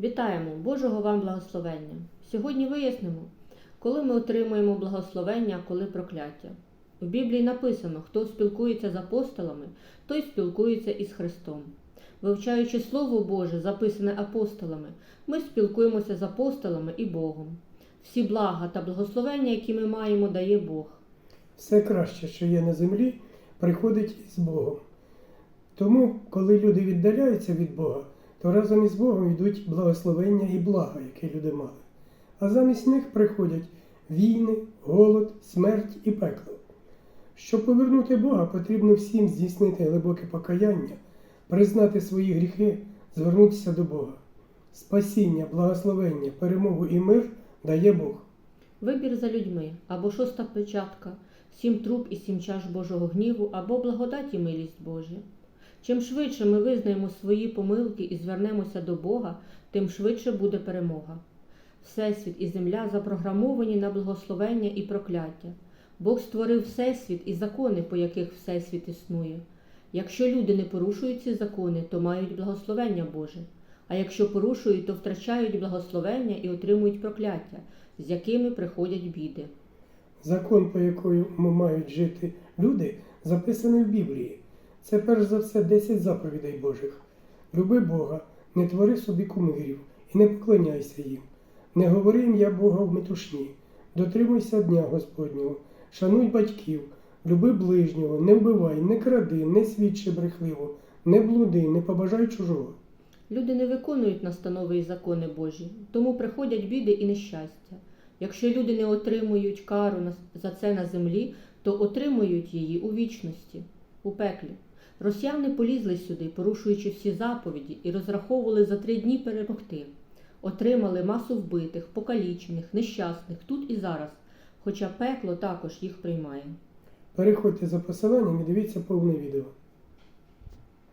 Вітаємо Божого вам благословення. Сьогодні вияснимо, коли ми отримуємо благословення, а коли прокляття. У Біблії написано, хто спілкується з апостолами, той спілкується із Христом. Вивчаючи Слово Боже, записане апостолами, ми спілкуємося з апостолами і Богом. Всі блага та благословення, які ми маємо, дає Бог. Все краще, що є на землі, приходить із Богом. Тому, коли люди віддаляються від Бога, то разом із Богом йдуть благословення і блага, які люди мали. А замість них приходять війни, голод, смерть і пекло. Щоб повернути Бога, потрібно всім здійснити глибоке покаяння, признати свої гріхи, звернутися до Бога. Спасіння, благословення, перемогу і мир дає Бог. Вибір за людьми або шоста печатка, сім труб і сім чаш Божого гніву, або благодать і милість Божя. Чим швидше ми визнаємо свої помилки і звернемося до Бога, тим швидше буде перемога. Всесвіт і земля запрограмовані на благословення і прокляття. Бог створив Всесвіт і закони, по яких Всесвіт існує. Якщо люди не порушують ці закони, то мають благословення Боже. А якщо порушують, то втрачають благословення і отримують прокляття, з якими приходять біди. Закон, по якому мають жити люди, записаний в Біблії. Це перш за все 10 заповідей Божих. Люби Бога, не твори собі кумирів і не поклоняйся їм. Не говори ім'я Бога в метушні, дотримуйся дня Господнього, шануй батьків, люби ближнього, не вбивай, не кради, не свідчи брехливо, не блуди, не побажай чужого. Люди не виконують настанови і закони Божі, тому приходять біди і нещастя. Якщо люди не отримують кару за це на землі, то отримують її у вічності, у пеклі. Росіяни полізли сюди, порушуючи всі заповіді, і розраховували за три дні перемогти. Отримали масу вбитих, покалічених, нещасних тут і зараз, хоча пекло також їх приймає. Переходьте за посиланням і дивіться повне відео.